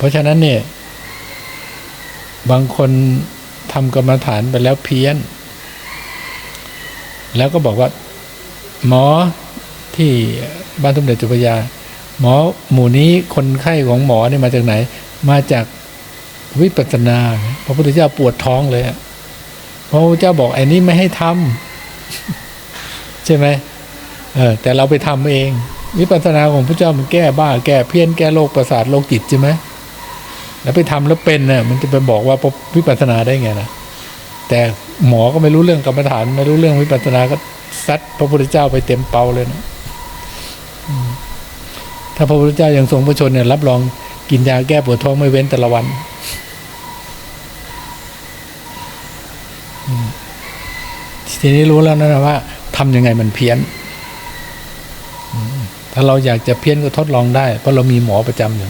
เพราะฉะนั้นเนี่ย บางคนทำกรรมฐานไปแล้วเพี้ยน แล้วก็บอกว่า หมอที่บ้านสมเด็จจุฬาหมอหมู่นี้คนไข้ของหมอเนี่ยมาจากไหน มาจากวิปัสสนา พระพุทธเจ้าปวดท้องเลยอะพระพุทธเจ้าบอกไอ้นี้ไม่ให้ทำใช่ไหมเออแต่เราไปทำเองวิปัสสนาของพระเจ้ามันแก้บ้า แก้เพี้ยนแก้โรคประสาทโรคจิตใช่ไหม แล้วไปทำแล้วเป็นน่ะมันจะไปบอกว่าวิปัสสนาได้ไงล่ะแต่หมอก็ไม่รู้เรื่องกรรมฐาน ไม่รู้เรื่องวิปัสสนาก็ซัดพระพุทธเจ้าไปเต็มเปาเลยนะถ้าพระพุทธเจ้ายังทรงพระชนเนี่ยรับรองกินยาแก้ปวดท้องไม่เว้นแต่ละวันทีนี้รู้แล้วนะว่าทำยังไงมันเพี้ยน ถ้าเราอยากจะเพี้ยนก็ทดลองได้ เพราะเรามีหมอประจำอยู่